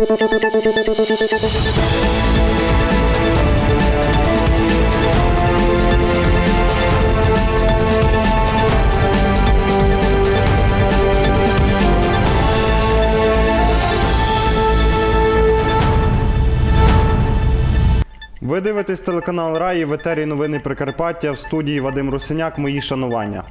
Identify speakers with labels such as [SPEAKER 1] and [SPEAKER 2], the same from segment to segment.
[SPEAKER 1] Ви дивитесь телеканал Раї в етері новини Прикарпаття в студії Вадим Русиняк. Мої шанування.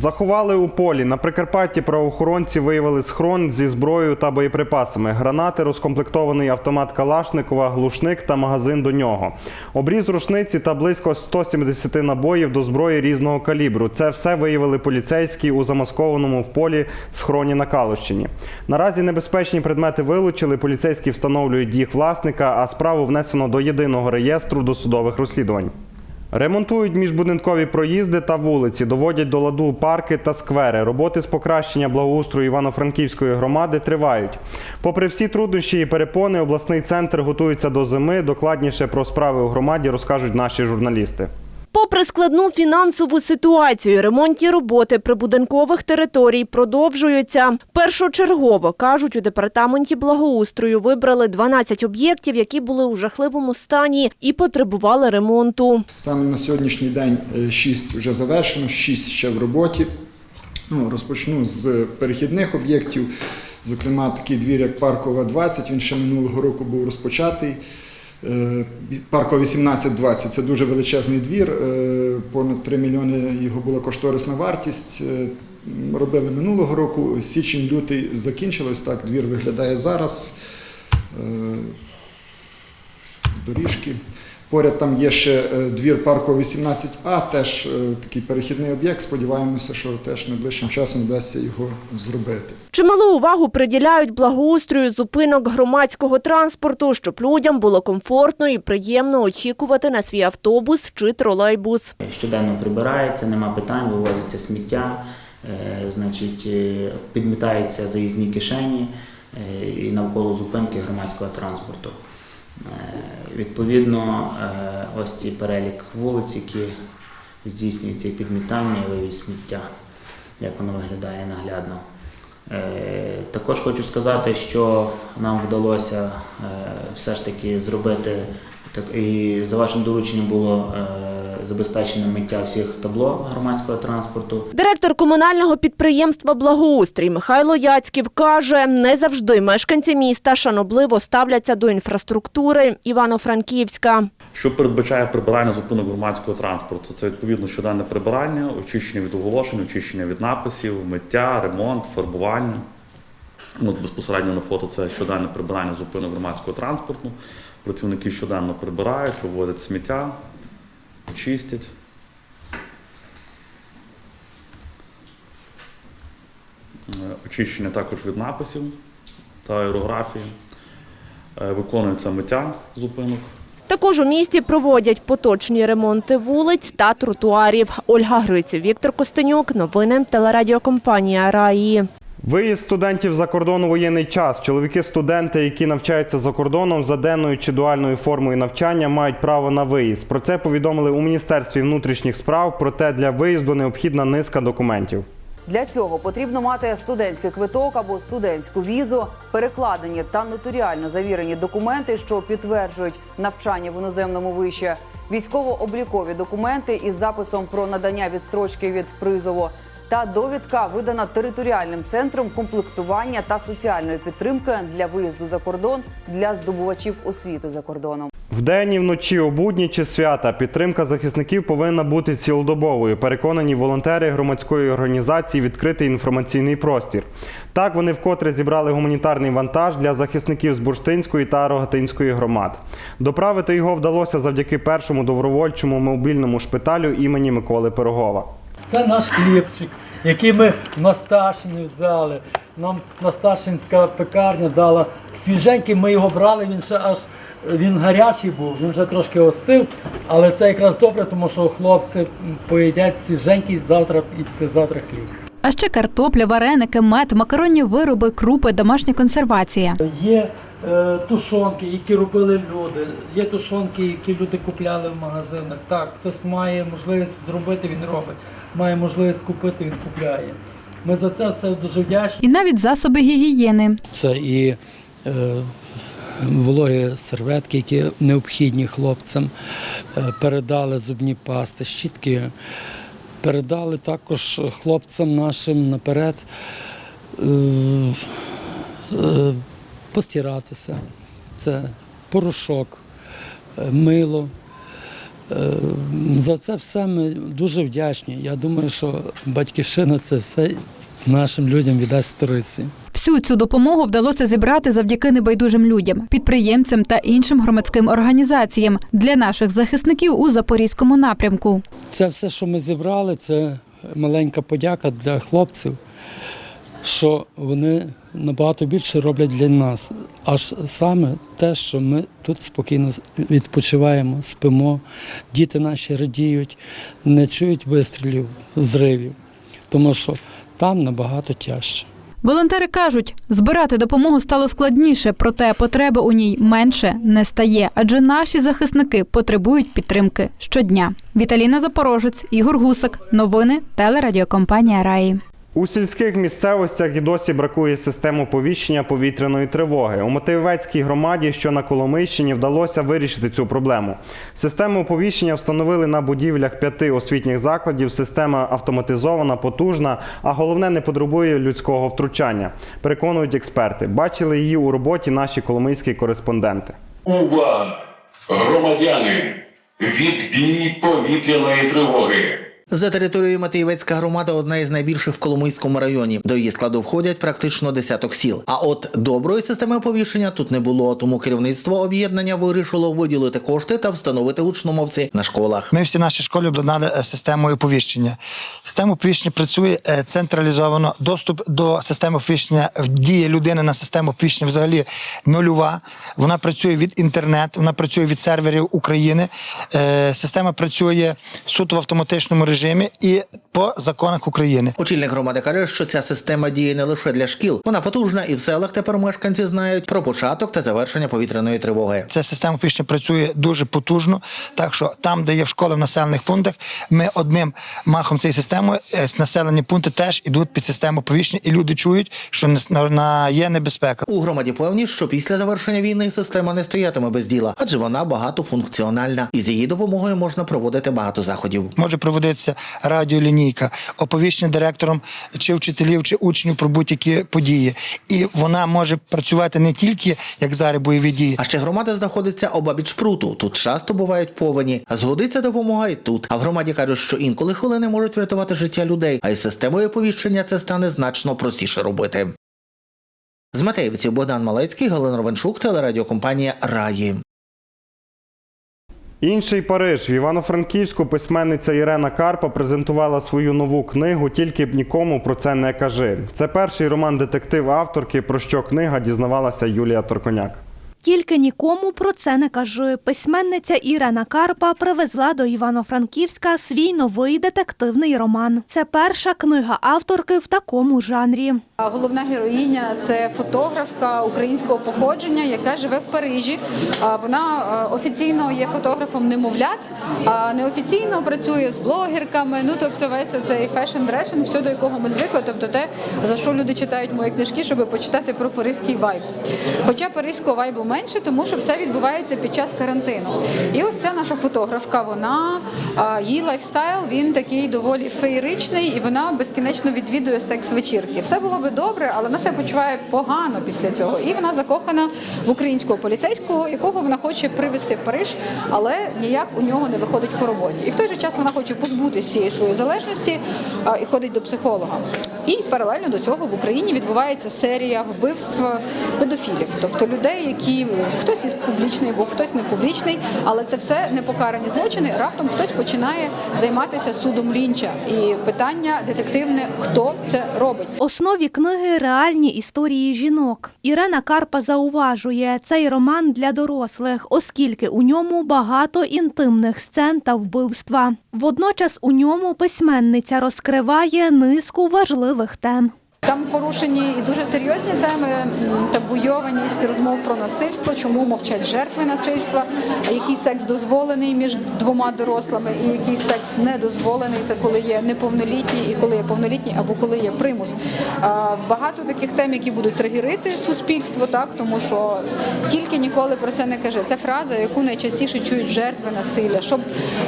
[SPEAKER 1] Заховали у полі. На Прикарпатті правоохоронці виявили схрон зі зброєю та боєприпасами, гранати, розкомплектований автомат Калашникова, глушник та магазин до нього. Обріз рушниці та близько 170 набоїв до зброї різного калібру. Це все виявили поліцейські у замаскованому в полі схроні на Калущині. Наразі небезпечні предмети вилучили. Поліцейські встановлюють їх власника, а справу внесено до єдиного реєстру досудових розслідувань. Ремонтують міжбудинкові проїзди та вулиці, доводять до ладу парки та сквери. Роботи з покращення благоустрою Івано-Франківської громади тривають. Попри всі труднощі і перепони, обласний центр готується до зими. Докладніше про справи у громаді розкажуть наші журналісти.
[SPEAKER 2] Попри складну фінансову ситуацію, ремонтні роботи прибудинкових територій продовжуються. Першочергово, кажуть, у департаменті благоустрою вибрали 12 об'єктів, які були у жахливому стані і потребували ремонту.
[SPEAKER 3] Станом на сьогоднішній день 6 вже завершено, 6 ще в роботі. Ну, розпочну з перехідних об'єктів. Зокрема, такий двір, як Паркова 20, він ще минулого року був розпочатий. Е, Паркова 18-20 це дуже величезний двір, е, понад 3 мільйони його була кошторисна вартість. Е, Робили минулого року, січень-лютий закінчилось, так двір виглядає зараз. Доріжки. Поряд там є ще е, двір парку 18А, теж е, такий перехідний об'єкт. Сподіваємося, що теж найближчим часом вдасться його зробити.
[SPEAKER 2] Чималу увагу приділяють благоустрою зупинок громадського транспорту, щоб людям було комфортно і приємно очікувати на свій автобус чи тролейбус.
[SPEAKER 4] Щоденно прибирається, нема питань, вивозиться сміття, е, значить, підмітаються заїзні кишені і навколо зупинки громадського транспорту. Відповідно, е, ось цей перелік вулиць, які здійснюються і підмітання, і вивіз сміття, як воно виглядає наглядно. Е, Також хочу сказати, що нам вдалося е, все ж таки зробити і за вашим дорученням було забезпечено миття всіх табло громадського транспорту.
[SPEAKER 2] Директор комунального підприємства Благоустрій Михайло Яцьків каже, не завжди мешканці міста шанобливо ставляться до інфраструктури Івано-Франківська.
[SPEAKER 5] Що передбачає прибирання зупинок громадського транспорту? Це відповідно щоденне прибирання, очищення від оголошень, очищення від написів, миття, ремонт, фарбування. Ну, От безпосередньо на фото це щоденне прибирання зупинок громадського транспорту. Працівники щоденно прибирають, вивозять сміття, чистять. Е, Очищення також від написів та аерографії. Е, Виконується миття зупинок.
[SPEAKER 2] Також у місті проводять поточні ремонти вулиць та тротуарів. Ольга Гриців, Віктор Костенюк. Новини телерадіокомпанія Раї.
[SPEAKER 1] Виїзд студентів за кордон у воєнний час. Чоловіки-студенти, які навчаються за кордоном за денною чи дуальною формою навчання, мають право на виїзд. Про це повідомили у Міністерстві внутрішніх справ. Проте для виїзду необхідна низка документів.
[SPEAKER 6] Для цього потрібно мати студентський квиток або студентську візу, перекладені та нотаріально завірені документи, що підтверджують навчання в іноземному виші, військово-облікові документи із записом про надання відстрочки від призову та довідка, видана територіальним центром комплектування та соціальної підтримки для виїзду за кордон для здобувачів освіти за кордоном.
[SPEAKER 1] Вдень і вночі, у будні чи свята підтримка захисників повинна бути цілодобовою. Переконані волонтери громадської організації відкритий інформаційний простір. Так вони вкотре зібрали гуманітарний вантаж для захисників з Бурштинської та Рогатинської громад. Доправити його вдалося завдяки першому добровольчому мобільному шпиталю імені Миколи Пирогова.
[SPEAKER 7] Це наш хлібчик, який ми на Сташині взяли. Нам Насташинська пекарня дала свіженький, ми його брали, він ще аж він гарячий був, він вже трошки остив, але це якраз добре, тому що хлопці поїдять свіженький завтра і післязавтра хліб.
[SPEAKER 8] А ще картопля, вареники, мед, макаронні вироби, крупи, домашня консервація.
[SPEAKER 7] Є е, тушонки, які робили люди, є тушонки, які люди купляли в магазинах. Так, хтось має можливість зробити, він робить. Має можливість купити, він купляє. Ми за це все дуже вдячні.
[SPEAKER 8] І навіть засоби гігієни.
[SPEAKER 9] Це і е, вологі серветки, які необхідні хлопцям, е, передали зубні пасти, щітки, передали також хлопцям нашим наперед е, е, постиратися. Це порошок, е, мило. За це все ми дуже вдячні. Я думаю, що батьківщина це все нашим людям віддасть сториці.
[SPEAKER 8] Всю цю допомогу вдалося зібрати завдяки небайдужим людям, підприємцям та іншим громадським організаціям для наших захисників у запорізькому напрямку.
[SPEAKER 9] Це все, що ми зібрали, це маленька подяка для хлопців, що вони набагато більше роблять для нас. Аж саме те, що ми тут спокійно відпочиваємо, спимо, діти наші радіють, не чують вистрілів, зривів, тому що там набагато тяжче.
[SPEAKER 8] Волонтери кажуть, збирати допомогу стало складніше, проте потреби у ній менше не стає, адже наші захисники потребують підтримки щодня. Віталіна Запорожець, Ігор Гусак. Новини телерадіокомпанія Раї.
[SPEAKER 1] У сільських місцевостях і досі бракує систем оповіщення повітряної тривоги. У Мативецькій громаді, що на Коломийщині, вдалося вирішити цю проблему. Систему оповіщення встановили на будівлях п'яти освітніх закладів. Система автоматизована, потужна, а головне не потребує людського втручання. Переконують експерти. Бачили її у роботі наші коломийські кореспонденти.
[SPEAKER 10] Увага! Громадяни! Відбій повітряної тривоги!
[SPEAKER 11] За територією Матиєвецька громада одна із найбільших в Коломийському районі. До її складу входять практично десяток сіл. А от доброї системи оповіщення тут не було. Тому керівництво об'єднання вирішило виділити кошти та встановити гучномовці на школах.
[SPEAKER 12] Ми всі наші школи обладнали е, системою оповіщення. Система оповіщення працює е, централізовано. Доступ до системи оповіщення в дії людини на систему оповіщення взагалі нульова. Вона працює від інтернету, вона працює від серверів України. Е, Система працює суто в автоматичному режимі і по законах України.
[SPEAKER 11] Очільник громади каже, що ця система діє не лише для шкіл. Вона потужна, і в селах тепер мешканці знають про початок та завершення повітряної тривоги.
[SPEAKER 12] Ця система оповіщення працює дуже потужно. Так що там, де є в школах в населених пунктах, ми одним махом цієї системи е, населені пункти теж ідуть під систему оповіщення, і люди чують, що є небезпека.
[SPEAKER 11] У громаді певні, що після завершення війни система не стоятиме без діла, адже вона багатофункціональна, і з її допомогою можна проводити багато заходів.
[SPEAKER 12] Може проводитися радіолінійка, оповіщення директором чи вчителів, чи учнів про будь-які події. І вона може працювати не тільки як зараз бойові дії,
[SPEAKER 11] А ще громада знаходиться обабіч пруту. Тут часто бувають повені. А згодиться допомога і тут. А в громаді кажуть, що інколи хвилини можуть врятувати життя людей, а із системою оповіщення це стане значно простіше робити. З Матеївців Богдан Малецький, Галина Ровеншук, телерадіокомпанія Раї.
[SPEAKER 1] Інший Париж в Івано-Франківську письменниця Ірена Карпа презентувала свою нову книгу Тільки б нікому про це не кажи. Це перший роман детектив авторки, про що книга дізнавалася Юлія Торконяк.
[SPEAKER 13] Тільки нікому про це не кажи. Письменниця Ірена Карпа привезла до Івано-Франківська свій новий детективний роман. Це перша книга авторки в такому жанрі.
[SPEAKER 14] Головна героїня це фотографка українського походження, яка живе в Парижі. Вона е, офіційно є фотографом немовлят, а неофіційно працює з блогерками. Ну тобто, весь оцей фешн дрешн, все до якого ми звикли. Тобто, те за що люди читають мої книжки, щоб почитати про паризький вайб. Хоча паризького вайбу менше, тому що все відбувається під час карантину. І ось ця наша фотографка. Вона її лайфстайл він такий доволі феєричний, і вона безкінечно відвідує секс-вечірки. Все було би добре, але вона себе почуває погано після цього. І вона закохана в українського поліцейського, якого вона хоче привезти в Париж, але ніяк у нього не виходить по роботі. І в той же час вона хоче позбутися цієї своєї залежності і ходить до психолога. І паралельно до цього в Україні відбувається серія вбивств педофілів, тобто людей, які хтось із публічний, бо хтось не публічний, але це все непокарані злочини. Раптом хтось починає займатися судом лінча. І питання детективне: хто це робить?
[SPEAKER 13] Основі книги реальні історії жінок. Ірена Карпа зауважує, цей роман для дорослих, оскільки у ньому багато інтимних сцен та вбивства. Водночас у ньому письменниця розкриває низку важливих тем.
[SPEAKER 14] Там порушені і дуже серйозні теми, табуйованість розмов про насильство, чому мовчать жертви насильства, який секс дозволений між двома дорослими, і який секс не дозволений. Це коли є неповнолітні і коли є повнолітні, або коли є примус. Багато таких тем, які будуть тригерити суспільство, так тому що тільки ніколи про це не каже. Це фраза, яку найчастіше чують жертви насилля. Щоб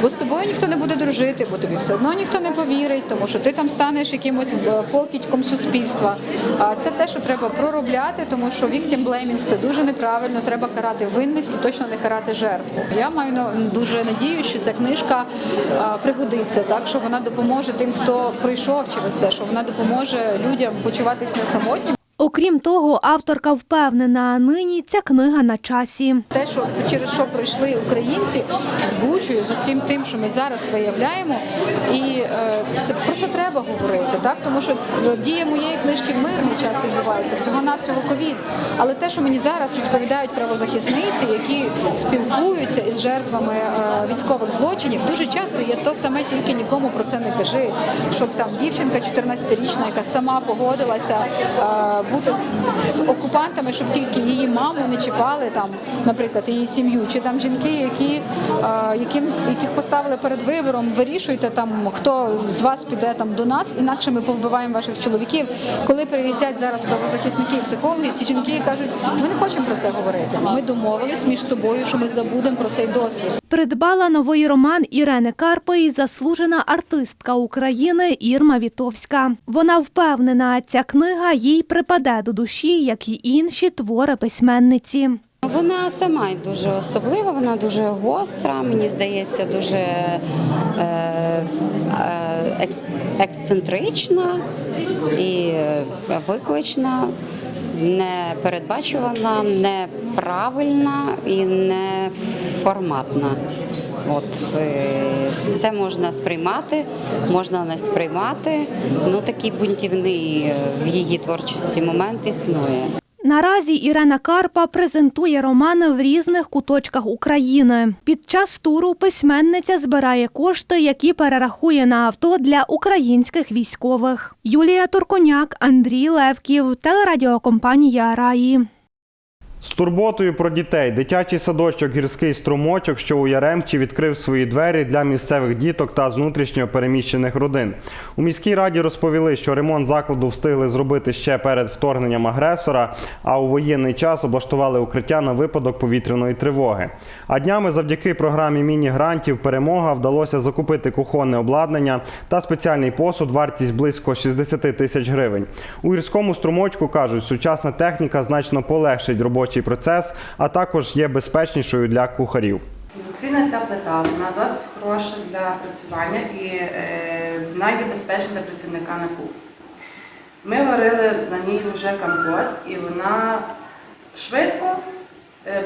[SPEAKER 14] бо з тобою ніхто не буде дружити, бо тобі все одно ніхто не повірить, тому що ти там станеш якимось е, покидьком суспільства. А це те, що треба проробляти, тому що victim blaming – це дуже неправильно. Треба карати винних і точно не карати жертву. Я маю дуже надію, що ця книжка пригодиться, так що вона допоможе тим, хто пройшов через це, що вона допоможе людям почуватись не самотнім.
[SPEAKER 13] Окрім того, авторка впевнена, нині ця книга на часі.
[SPEAKER 14] Те, що через що пройшли українці з Бучою, з усім тим, що ми зараз виявляємо, і е, це про це треба говорити, так тому що е, дія моєї книжки в мирний час відбувається, всього навсього ковід. Але те, що мені зараз розповідають правозахисниці, які спілкуються із жертвами е, військових злочинів, дуже часто є то саме, тільки нікому про це не кажи. Щоб там дівчинка 14-річна, яка сама погодилася бути з окупантами, щоб тільки її маму не чіпали, там, наприклад, її сім'ю, чи там жінки, які, яким, яких поставили перед вибором, вирішуйте там, хто з вас піде там до нас, інакше ми повбиваємо ваших чоловіків. Коли приїздять зараз правозахисники і психологи, ці жінки кажуть, ми не хочемо про це говорити. Ми домовились між собою, що ми забудемо про цей досвід.
[SPEAKER 13] Придбала новий роман Ірени Карпи і заслужена артистка України Ірма Вітовська. Вона впевнена, ця книга їй припаде до душі, як і інші твори письменниці.
[SPEAKER 15] Вона сама дуже особлива, вона дуже гостра, мені здається, дуже е, е, ексцентрична і е, виклична, непередбачувана, неправильна і неформатна. От е, це можна сприймати, можна не сприймати. Ну такий бунтівний е, в її творчості момент існує.
[SPEAKER 13] Наразі Ірена Карпа презентує романи в різних куточках України. Під час туру письменниця збирає кошти, які перерахує на авто для українських військових. Юлія Турконяк, Андрій Левків, телерадіокомпанія Раї.
[SPEAKER 1] З турботою про дітей дитячий садочок гірський струмочок, що у Яремчі, відкрив свої двері для місцевих діток та з внутрішньо переміщених родин. У міській раді розповіли, що ремонт закладу встигли зробити ще перед вторгненням агресора, а у воєнний час облаштували укриття на випадок повітряної тривоги. А днями завдяки програмі міні-грантів Перемога вдалося закупити кухонне обладнання та спеціальний посуд, вартість близько 60 тисяч гривень. У гірському струмочку кажуть, сучасна техніка значно полегшить робочий процес, а також є безпечнішою для кухарів.
[SPEAKER 16] Ціна ця плита, вона досить хороша для працювання і е, вона є безпечна для працівника на кухні. Ми варили на ній вже компот і вона швидко,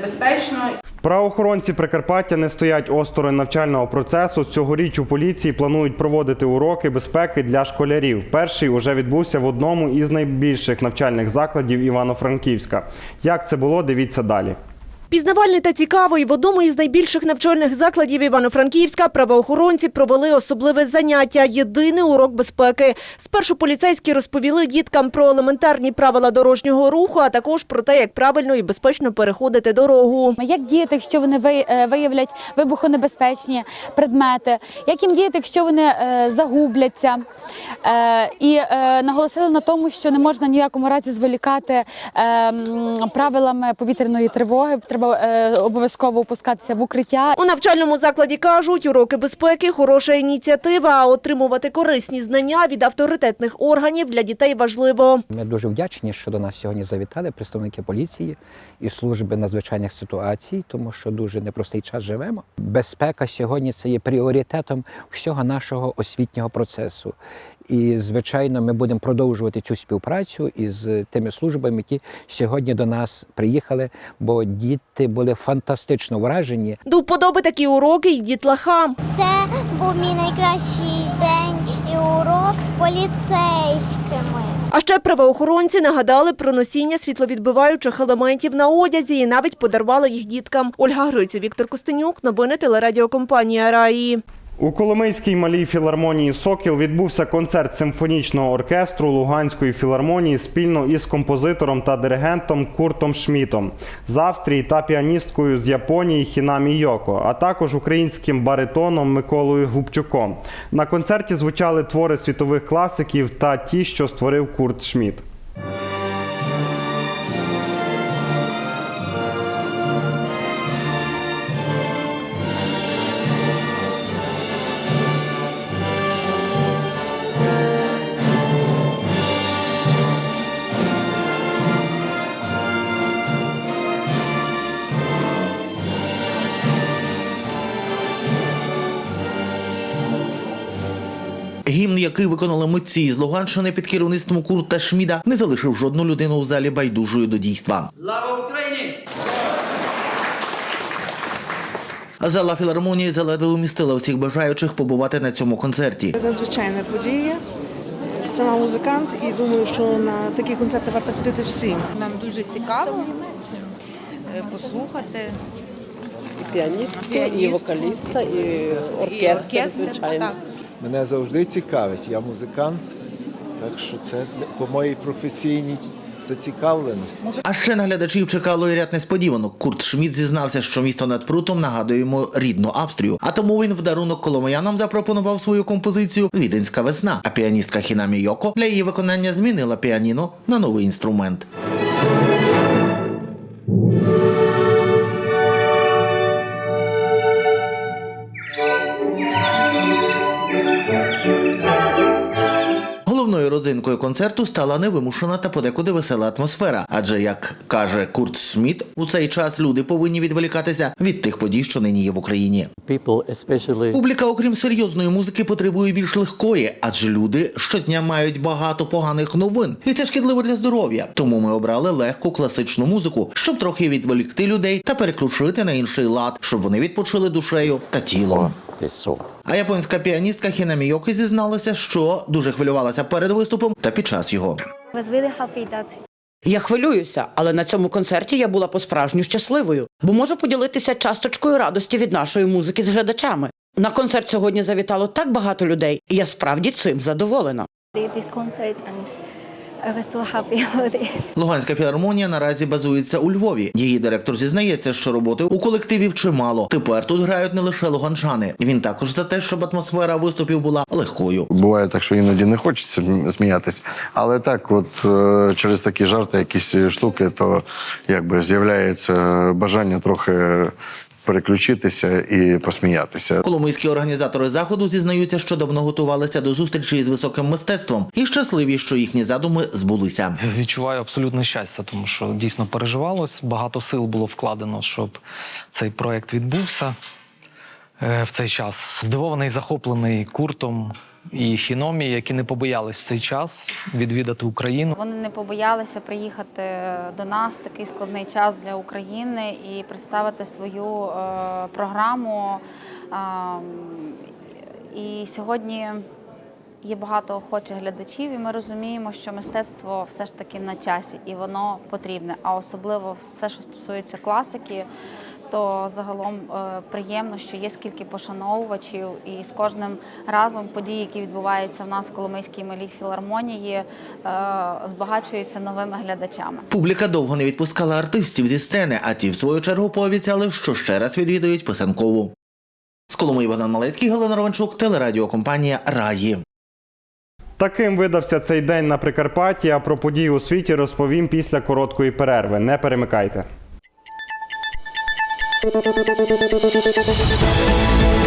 [SPEAKER 16] безпечно
[SPEAKER 1] Правоохоронці Прикарпаття не стоять осторонь навчального процесу. Цьогоріч у поліції планують проводити уроки безпеки для школярів. Перший уже відбувся в одному із найбільших навчальних закладів Івано-Франківська. Як це було, дивіться далі.
[SPEAKER 2] Пізнавальний та цікавий в одному із найбільших навчальних закладів Івано-Франківська правоохоронці провели особливе заняття єдиний урок безпеки. Спершу поліцейські розповіли діткам про елементарні правила дорожнього руху, а також про те, як правильно і безпечно переходити дорогу.
[SPEAKER 17] Як діяти, якщо вони е, виявлять вибухонебезпечні предмети? Як їм діяти, якщо вони е, загубляться? Е, І наголосили на тому, що не можна ні в якому разі зволікати е, правилами повітряної тривоги. Треба е, обов'язково опускатися в укриття.
[SPEAKER 2] У навчальному закладі кажуть, уроки безпеки хороша ініціатива, а отримувати корисні знання від авторитетних органів для дітей важливо.
[SPEAKER 18] Ми дуже вдячні, що до нас сьогодні завітали представники поліції і служби надзвичайних ситуацій, тому що дуже непростий час живемо. Безпека сьогодні це є пріоритетом всього нашого освітнього процесу.
[SPEAKER 8] І, звичайно, ми будемо продовжувати цю співпрацю із тими службами, які сьогодні до нас приїхали, бо діти були фантастично вражені.
[SPEAKER 2] До вподоби такі уроки й дітлахам.
[SPEAKER 19] Це був мій найкращий день і урок з поліцейськими.
[SPEAKER 2] А ще правоохоронці нагадали про носіння світловідбиваючих елементів на одязі і навіть подарували їх діткам. Ольга Грицю, Віктор Костенюк, новини телерадіокомпанія Раї.
[SPEAKER 1] У Коломийській малій філармонії Сокіл відбувся концерт симфонічного оркестру Луганської філармонії спільно із композитором та диригентом Куртом Шмітом з Австрії та піаністкою з Японії Хінамі Йоко, а також українським баритоном Миколою Губчуком. На концерті звучали твори світових класиків та ті, що створив Курт Шміт.
[SPEAKER 11] Гімн, який виконали митці з Луганщини під керівництвом Курта Шміда, не залишив жодну людину у залі байдужою до дійства.
[SPEAKER 20] Слава Україні!
[SPEAKER 11] Зала філармонії заледве умістила всіх бажаючих побувати на цьому концерті.
[SPEAKER 16] Це надзвичайна подія. Сама музикант, і думаю, що на такі концерти варто ходити всім.
[SPEAKER 21] Нам дуже цікаво е, послухати.
[SPEAKER 22] І піаністки, і вокаліста, і
[SPEAKER 21] і
[SPEAKER 22] оркестр,
[SPEAKER 21] оркестр,
[SPEAKER 22] звичайно.
[SPEAKER 23] Мене завжди цікавить. Я музикант, так що це по моїй професійній зацікавленості.
[SPEAKER 11] А ще на глядачів чекало і ряд несподіванок. Курт Шміт зізнався, що місто над прутом нагадує йому рідну Австрію. А тому він в дарунок коломиянам запропонував свою композицію Віденська весна. А піаністка Хінамі Йоко для її виконання змінила піаніно на новий інструмент. Родзинкою концерту стала невимушена та подекуди весела атмосфера. Адже, як каже Курт Шміт, у цей час люди повинні відволікатися від тих подій, що нині є в Україні. Публіка, окрім серйозної музики, потребує більш легкої, адже люди щодня мають багато поганих новин, і це шкідливо для здоров'я. Тому ми обрали легку класичну музику, щоб трохи відволікти людей та переключити на інший лад, щоб вони відпочили душею та тілом. А японська піаністка Хіна Мійоки зізналася, що дуже хвилювалася перед виступом та під час його.
[SPEAKER 24] Я хвилююся, але на цьому концерті я була по-справжню щасливою, бо можу поділитися часточкою радості від нашої музики з глядачами. На концерт сьогодні завітало так багато людей, і я справді цим задоволена.
[SPEAKER 11] Луганська філармонія наразі базується у Львові. Її директор зізнається, що роботи у колективів чимало. Тепер тут грають не лише луганчани. Він також за те, щоб атмосфера виступів була легкою.
[SPEAKER 25] Буває так, що іноді не хочеться сміятися, але так, от е, через такі жарти, якісь штуки, то якби з'являється бажання трохи переключитися і посміятися.
[SPEAKER 11] Коломийські організатори заходу зізнаються, що давно готувалися до зустрічі із високим мистецтвом і щасливі, що їхні задуми збулися.
[SPEAKER 26] Відчуваю абсолютне щастя, тому що дійсно переживалось. Багато сил було вкладено, щоб цей проект відбувся е, в цей час. Здивований, захоплений куртом і хіномі, які не побоялись в цей час відвідати Україну.
[SPEAKER 27] Вони не побоялися приїхати до нас такий складний час для України і представити свою е, програму. А, і сьогодні є багато охочих глядачів, і ми розуміємо, що мистецтво все ж таки на часі і воно потрібне. А особливо все, що стосується класики, то загалом е, приємно, що є скільки пошановувачів, і з кожним разом події, які відбуваються в нас в Коломийській малій філармонії, е, збагачуються новими глядачами.
[SPEAKER 11] Публіка довго не відпускала артистів зі сцени, а ті, в свою чергу, пообіцяли, що ще раз відвідують писанкову. З Коломиї Богдан Малецький, Галина Ровенчук, телерадіокомпанія Раї.
[SPEAKER 1] Таким видався цей день на Прикарпатті. А про події у світі розповім після короткої перерви. Не перемикайте. Thank you.